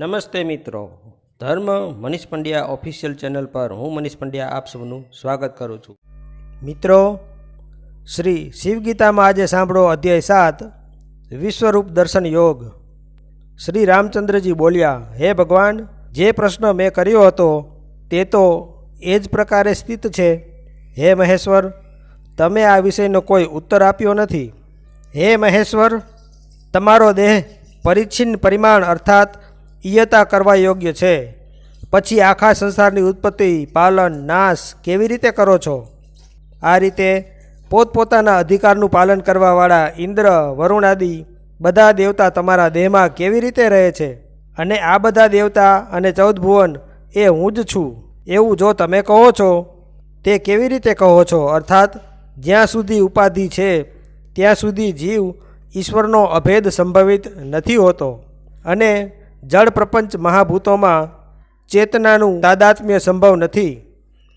નમસ્તે મિત્રો. ધર્મ મનીષ પંડ્યા ઓફિશિયલ ચેનલ પર હું મનીષ પંડ્યા આપ સૌનું સ્વાગત કરું છું. મિત્રો, શ્રી શિવગીતામાં આજે સાંભળો અધ્યાય સાત, વિશ્વરૂપ દર્શન યોગ. શ્રી રામચંદ્રજી બોલ્યા, હે ભગવાન, જે પ્રશ્ન મેં કર્યો હતો, તે તો એ જ પ્રકારે સ્થિત છે. હે મહેશ્વર, તમે આ વિષયનો કોઈ ઉત્તર આપ્યો નથી. હે મહેશ્વર, તમારો દેહ પરિચ્છિન્ન પરિમાણ અર્થાત ઇયતા કરવા યોગ્ય છે. પછી આખા સંસારની ઉત્પત્તિ, પાલન, નાશ કેવી રીતે કરો છો? આ રીતે પોતપોતાના અધિકારનું પાલન કરવાવાળા ઇન્દ્ર, વરુણ આદિ બધા દેવતા તમારા દેહમાં કેવી રીતે રહે છે? અને આ બધા દેવતા અને ચૌદ ભુવન એ હું જ છું. એવું જો તમે કહો છો, તે કેવી રીતે કહો છો? અર્થાત, જ્યાં સુધી ઉપાધિ છે, ત્યાં સુધી જીવ ઈશ્વરનો અભેદ સંભવિત નથી હોતો. અને જળ પ્રપંચ મહાભૂતોમાં ચેતનાનું તાદાત્મ્ય સંભવ નથી.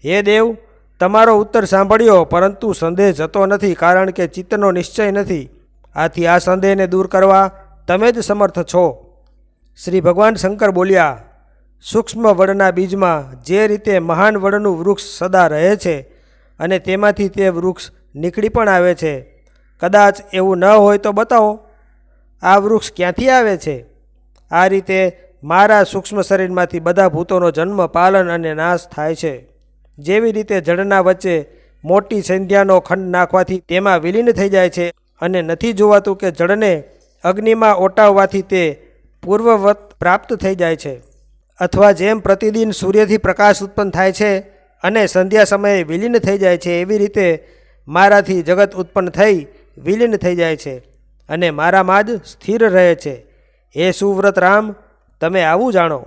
હે દેવ, તમારો ઉત્તર સાંભળ્યો, પરંતુ સંદેહ જતો નથી, કારણ કે ચિત્તનો નિશ્ચય નથી. આથી આ સંદેહને દૂર કરવા તમે જ સમર્થ છો. શ્રી ભગવાન શંકર બોલ્યા, સૂક્ષ્મ વડના બીજમાં જે રીતે મહાન વડનું વૃક્ષ સદા રહે છે અને તેમાંથી તે વૃક્ષ નીકળી પણ આવે છે, કદાચ એવું ન હોય તો બતાવો, આ વૃક્ષ ક્યાંથી આવે છે? આ રીતે મારા સૂક્ષ્મ શરીરમાંથી બધા ભૂતોનો જન્મ, પાલન અને નાશ થાય છે. જેવી રીતે જળના વચ્ચે મોટી સંધ્યાનો ખંડ નાખવાથી તેમાં વિલીન થઈ જાય છે અને નથી જોવાતું કે જળને અગ્નિમાં ઓટાવવાથી તે પૂર્વવત પ્રાપ્ત થઈ જાય છે. અથવા જેમ પ્રતિદિન સૂર્યથી પ્રકાશ ઉત્પન્ન થાય છે અને સંધ્યા સમયે વિલીન થઈ જાય છે, એવી રીતે મારાથી જગત ઉત્પન્ન થઈ વિલીન થઈ જાય છે અને મારામાં જ સ્થિર રહે છે. હે સુવ્રત રામ, તમે આવું જાણો.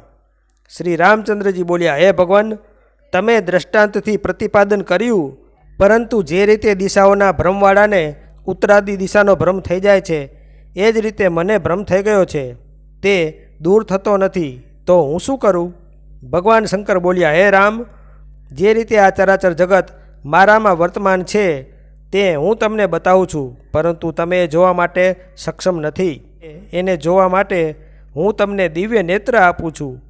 શ્રી રામચંદ્રજી બોલ્યા, હે ભગવાન, તમે દ્રષ્ટાંતથી પ્રતિપાદન કર્યું, પરંતુ જે રીતે દિશાઓના ભ્રમવાળાને ઉત્તરાદી દિશાનો ભ્રમ થઈ જાય છે, એ જ રીતે મને ભ્રમ થઈ ગયો છે. તે દૂર થતો નથી. તો હું શું કરું? ભગવાન શંકર બોલ્યા, હે રામ, જે રીતે આ ચરાચર જગત મારામાં વર્તમાન છે, તે હું તમને બતાવું છું, પરંતુ તમે જોવા માટે સક્ષમ નથી. એને જોવા માટે હું તમને દિવ્ય નેત્ર આપું છું.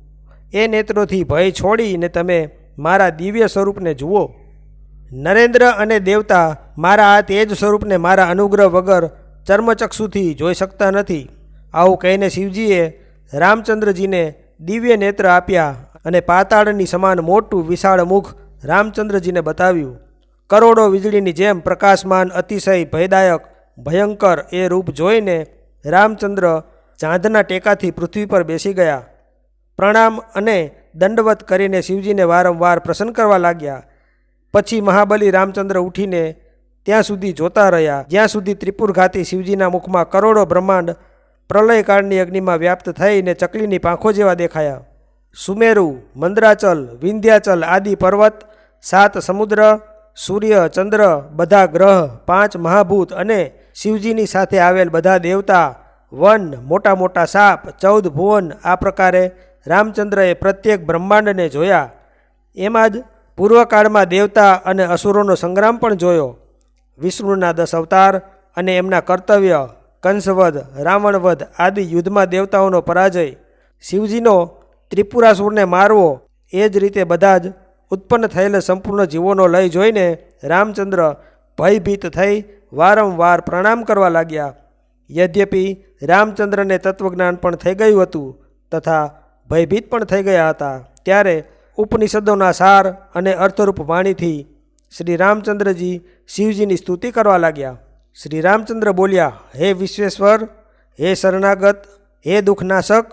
એ નેત્રોથી ભય છોડીને તમે મારા દિવ્ય સ્વરૂપને જુઓ. નરેન્દ્ર અને દેવતા મારા આ તેજ સ્વરૂપને મારા અનુગ્રહ વગર ચર્મચક્ષુથી જોઈ શકતા નથી. આવું કહીને શિવજીએ રામચંદ્રજીને દિવ્ય નેત્ર આપ્યા અને પાતાળની સમાન મોટું વિશાળ મુખ રામચંદ્રજીને બતાવ્યું. કરોડો વીજળીની જેમ પ્રકાશમાન અતિશય ભયદાયક, ભયંકર એ રૂપ જોઈને રામચંદ્ર ચાંદના ટેકાથી પૃથ્વી પર બેસી ગયા. પ્રણામ અને દંડવત કરીને શિવજીને વારંવાર પ્રસન્ન કરવા લાગ્યા. પછી મહાબલી રામચંદ્ર ઉઠીને ત્યાં સુધી જોતા રહ્યા. જ્યાં સુધી ત્રિપુર ઘાતી શિવજીના મુખમાં કરોડો બ્રહ્માંડ પ્રલયકાળની અગ્નિમાં વ્યાપ્ત થઈને ચકલીની પાંખો જેવા દેખાયા. સુમેરુ, મંદરાચલ, વિંધ્યાચલ આદિ પર્વત, સાત સમુદ્ર, સૂર્ય, ચંદ્ર, બધા ગ્રહ, પાંચ મહાભૂત અને શિવજીની સાથે આવેલ બધા દેવતા, વન, મોટા મોટા સાપ, ચૌદ ભુવન, આ પ્રકારે રામચંદ્રએ પ્રત્યેક બ્રહ્માંડને જોયા. એમાં જ પૂર્વકાળમાં દેવતા અને અસુરોનો સંગ્રામ પણ જોયો. વિષ્ણુના દસ અવતાર અને એમના કર્તવ્ય, કંસવધ, રાવણવધ આદિ યુદ્ધમાં દેવતાઓનો પરાજય. શિવજીનો ત્રિપુરાસુરને મારવો, એ જ રીતે બધા જ ઉત્પન્ન થયેલ સંપૂર્ણ જીવોનો લય જોઈને રામચંદ્ર ભયભીત થઈ વારંવાર પ્રણામ કરવા લાગ્યા. યદ્યપિ રામચંદ્રને તત્વજ્ઞાન પણ થઈ ગયું હતું તથા ભયભીત પણ થઈ ગયા હતા. ત્યારે ઉપનિષદોના સાર અને અર્થરૂપ વાણીથી શ્રી રામચંદ્રજી શિવજીની સ્તુતિ કરવા લાગ્યા. શ્રી રામચંદ્ર બોલ્યા, હે વિશ્વેશ્વર, હે શરણાગત, હે દુઃખનાશક,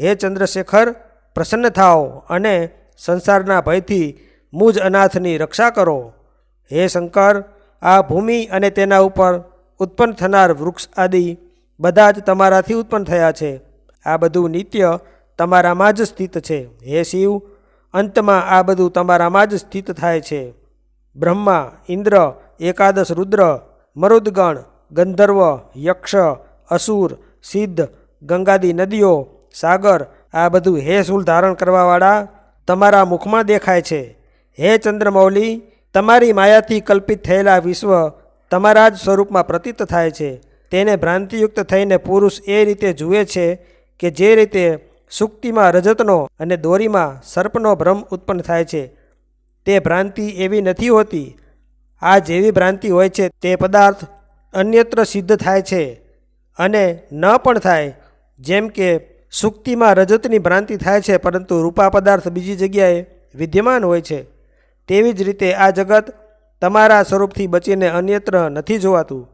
હે ચંદ્રશેખર, પ્રસન્ન થાઓ અને સંસારના ભયથી મુજ અનાથની રક્ષા કરો. હે શંકર આ ભૂમિ અને તેના ઉપર ઉત્પન્ન થનાર વૃક્ષ આદિ બધા જ તમારાથી ઉત્પન્ન થયા છે. આ બધું નિત્ય તમારામાં જ સ્થિત છે. હે શિવ, અંતમાં આ બધું તમારામાં જ સ્થિત થાય છે. બ્રહ્મા, ઇન્દ્ર, એકાદશ રુદ્ર, મરુદગણ, ગંધર્વ, યક્ષ, અસુર, સિદ્ધ, ગંગાદી નદીઓ, સાગર, આ બધું હે શૂલ ધારણ કરવાવાળા તમારા મુખમાં દેખાય છે. હે ચંદ્રમૌલી તમારી માયાથી કલ્પિત થયેલા વિશ્વ તમારા જ સ્વરૂપમાં પ્રતીત થાય છે. તેને ભ્રાંતિયુક્ત થઈને પુરુષ એ રીતે જુએ છે કે જે રીતે સુક્તિમાં રજતનો અને દોરીમાં સર્પનો ભ્રમ ઉત્પન્ન થાય છે. તે ભ્રાંતિ એવી નથી હોતી. આ જેવી ભ્રાંતિ હોય છે તે પદાર્થ અન્યત્ર સિદ્ધ થાય છે અને ન પણ થાય, જેમ કે સુક્તિમાં રજતની ભ્રાંતિ થાય છે, પરંતુ રૂપા પદાર્થ બીજી જગ્યાએ વિદ્યમાન હોય છે. તેવી જ રીતે આ જગત તમારા સ્વરૂપથી બચીને અન્યત્ર નથી જોવાતું.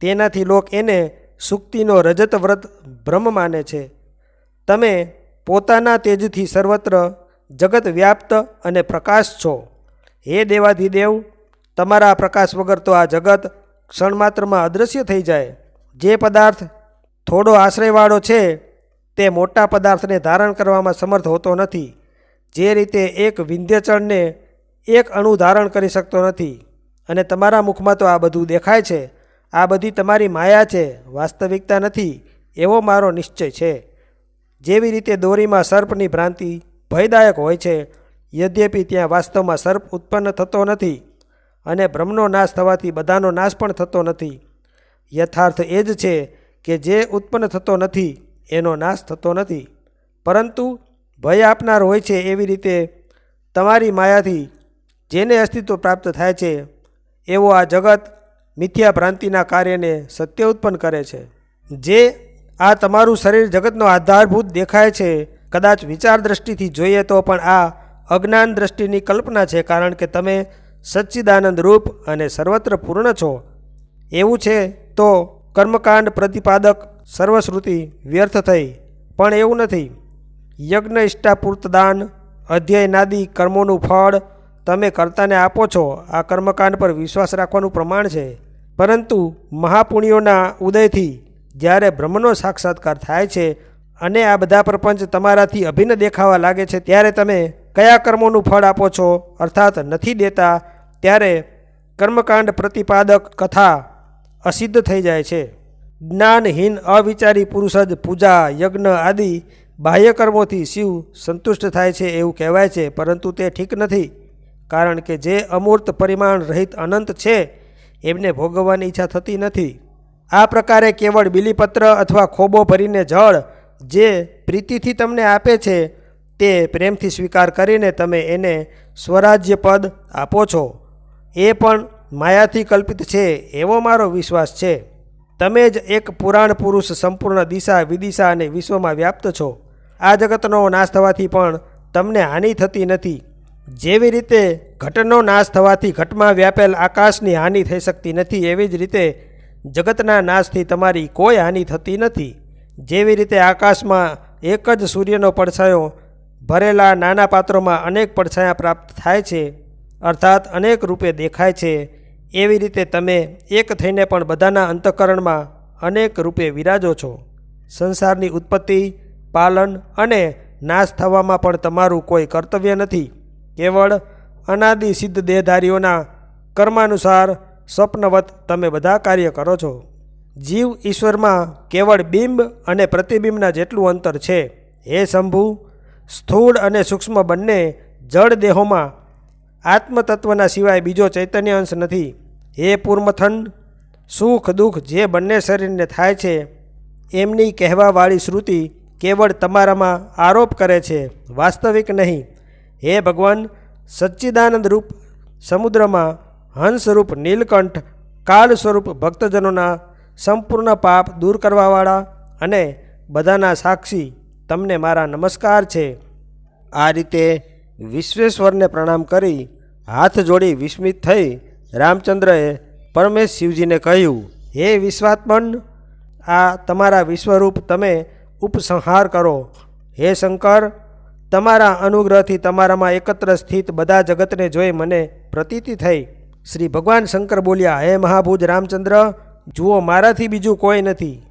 તેનાથી લોક એને સુક્તિનો રજત વ્રત ભ્રમ માને છે. તમે પોતાના તેજથી સર્વત્ર જગત વ્યાપ્ત અને પ્રકાશ છો. હે દેવાધિદેવ, તમારા પ્રકાશ વગર તો આ જગત ક્ષણમાત્રમાં અદૃશ્ય થઈ જાય. જે પદાર્થ થોડો આશ્રયવાળો છે, તે મોટા પદાર્થને ધારણ કરવામાં સમર્થ હોતો નથી. જે રીતે એક વિંધ્યચળને એક અણુ ધારણ કરી શકતો નથી અને તમારા મુખમાં તો આ બધું દેખાય છે, આ બધી તમારી માયા છે, વાસ્તવિકતા નથી, એવો મારો નિશ્ચય છે. જેવી રીતે દોરીમાં સર્પની ભ્રાંતિ ભયદાયક હોય છે, યદ્યપિ ત્યાં વાસ્તવમાં સર્પ ઉત્પન્ન થતો નથી અને ભ્રમનો નાશ થવાથી બધાનો નાશ પણ થતો નથી. યથાર્થ એ જ છે કે જે ઉત્પન્ન થતો નથી, એનો નાશ થતો નથી. પરંતુ ભય આપનાર હોય છે એવી રીતે તમારી માયાથી જેને અસ્તિત્વ પ્રાપ્ત થાય છે, એવો આ જગત મિથ્યા ભ્રાંતિના કાર્યને સત્ય ઉત્પન્ન કરે છે. જે આ તમારું શરીર જગતનો આધારભૂત દેખાય છે, કદાચ વિચાર દ્રષ્ટિથી જોઈએ તો પણ આ અજ્ઞાન દ્રષ્ટિની કલ્પના છે, કારણ કે તમે સચ્ચિદાનંદ રૂપ અને સર્વત્ર પૂર્ણ છો. એવું છે તો કર્મકાંડ પ્રતિપાદક સર્વશ્રુતિ વ્યર્થ થઈ. પણ એવું નથી. યજ્ઞ ઇષ્ટાપૂર્ત દાન અધ્યય નાદી કર્મોનું ફળ તમે કર્તાને આપો છો, આ કર્મકાંડ પર વિશ્વાસ રાખવાનું પ્રમાણ છે. પરંતુ મહાપુણ્યોના ઉદયથી જ્યારે બ્રહ્મનો સાક્ષાત્કાર થાય છે અને આ બધા પ્રપંચ તમારાથી અભિન્ન દેખાવા લાગે છે, ત્યારે તમે કયા કર્મોનું ફળ આપો છો અર્થાત નથી દેતા, ત્યારે કર્મકાંડ પ્રતિપાદક કથા અસિદ્ધ થઈ જાય છે. જ્ઞાનહીન અવિચારી પુરુષ જ પૂજા, યજ્ઞ આદિ બાહ્ય કર્મોથી શિવ સંતુષ્ટ થાય છે એવું કહેવાય છે, પરંતુ તે ઠીક નથી. કારણ કે જે અમૂર્ત પરિમાણ રહિત અનંત છે, એમને ભોગવવાની ઈચ્છા થતી નથી. આ પ્રકારે કેવળ બિલીપત્ર અથવા ખોબો ભરીને જળ જે પ્રીતિથી તમને આપે છે, તે પ્રેમથી સ્વીકાર કરીને તમે એને સ્વરાજ્ય પદ આપો છો. એ પણ માયાથી કલ્પિત છે, એવો મારો વિશ્વાસ છે. તમે જ એક પુરાણ પુરુષ સંપૂર્ણ દિશા, વિદિશા અને વિશ્વમાં વ્યાપ્ત છો. આ જગતનો નાશ થવાથી પણ તમને હાનિ થતી નથી. જેવી રીતે ઘટનો નાશ થવાથી ઘટમાં વ્યાપેલ આકાશની હાનિ થઈ શકતી નથી, એવી જ રીતે જગતના નાશથી તમારી કોઈ હાનિ થતી નથી. જેવી રીતે આકાશમાં એક જ સૂર્યનો પડછાયો ભરેલા નાના પાત્રોમાં અનેક પડછાયા પ્રાપ્ત થાય છે, અર્થાત અનેક રૂપે દેખાય છે. એવી રીતે તમે એક થઈને પણ બધાના અંતઃકરણમાં અનેક રૂપે વિરાજો છો. સંસારની ઉત્પત્તિ, પાલન અને નાશ થવામાં પણ તમારું કોઈ કર્તવ્ય નથી. કેવળ અનાદિ સિદ્ધ દેહધારીઓના કર્માનુસાર સ્વપ્નવત તમે બધા કાર્ય કરો છો. જીવ ઈશ્વરમાં કેવળ બિંબ અને પ્રતિબિંબના જેટલું અંતર છે. હે શંભુ, સ્થૂળ અને સૂક્ષ્મ બંને જળ દેહોમાં આત્મતત્વના સિવાય બીજો ચૈતન્ય અંશ નથી. હે પૂર્મથન સુખ દુઃખ જે બંને શરીરને થાય છે, એમની કહેવાવાળી શ્રુતિ કેવળ તમારામાં આરોપ કરે છે. વાસ્તવિક નહીં. હે ભગવાન, સચ્ચિદાનંદ રૂપ સમુદ્રમાં હંસરૂપ નીલકંઠ કાળ સ્વરૂપ ભક્તજનોના સંપૂર્ણ પાપ દૂર કરવાવાળા અને બધાના સાક્ષી તમને મારા નમસ્કાર છે. આ રીતે વિશ્વેશ્વરને પ્રણામ કરી હાથ જોડી વિસ્મિત થઈ રામચંદ્રએ પરમેશ શિવજીને કહ્યું, હે વિશ્વાત્મન, આ તમારા વિશ્વરૂપ તમે ઉપસંહાર કરો. હે શંકર તમારા અનુગ્રહથી તમારામાં એકત્ર સ્થિત બધા જગતને જોઈ મને પ્રતીતિ થઈ. શ્રી ભગવાન શંકર બોલ્યા, હે મહાભુજ રામચંદ્ર, જુઓ, મારાથી બીજું કોઈ નથી.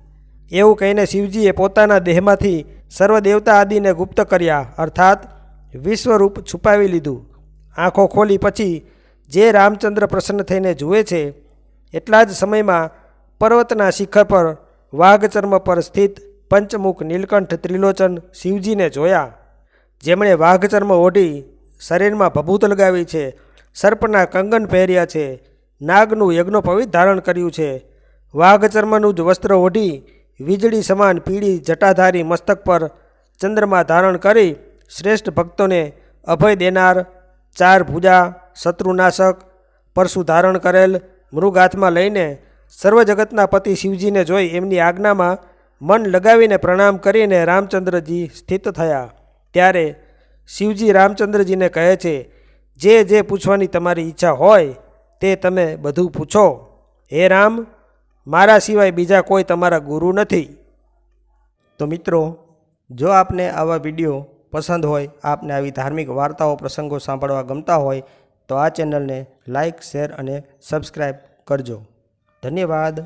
એવું કહીને શિવજીએ પોતાના દેહમાંથી સર્વ દેવતા આદિને ગુપ્ત કર્યા, અર્થાત વિશ્વરૂપ છુપાવી લીધું. આંખો ખોલી પછી જે રામચંદ્ર પ્રસન્ન થઈને જુએ છે, એટલા જ સમયમાં પર્વતના શિખર પર વાઘચર્મ પર સ્થિત પંચમુખ નીલકંઠ ત્રિલોચન શિવજીને જોયા. જેમણે વાઘચર્મ ઓઢી શરીરમાં ભભૂત લગાવી છે, સર્પના કંગન પહેર્યા છે, નાગનું યજ્ઞોપવિત ધારણ કર્યું છે. વાઘચર્મનું જ વસ્ત્ર ઓઢી વીજળી સમાન પીળી જટાધારી મસ્તક પર ચંદ્રમાં ધારણ કરી શ્રેષ્ઠ ભક્તોને અભય દેનાર ચાર ભુજા, શત્રુનાશક પરશુ ધારણ કરેલ મૃગ હાથમાં લઈને સર્વ જગતના પતિ શિવજીને જોઈ એમની આજ્ઞામાં મન લગાવીને પ્રણામ કરીને રામચંદ્રજી સ્થિત થયા. ત્યારે શિવજી રામચંદ્રજીને કહે છે, જે જે પૂછવાની તમારી ઈચ્છા હોય તે તમે બધું પૂછો. હે રામ, મારા સિવાય બીજા કોઈ તમારા ગુરુ નથી. તો મિત્રો, જો આપને આવા વીડિયો પસંદ હોય, આપને આવી ધાર્મિક વાર્તાઓ, પ્રસંગો સાંભળવા ગમતા હોય, તો આ ચેનલને લાઈક, શેર અને સબસ્ક્રાઈબ કરજો. ધન્યવાદ.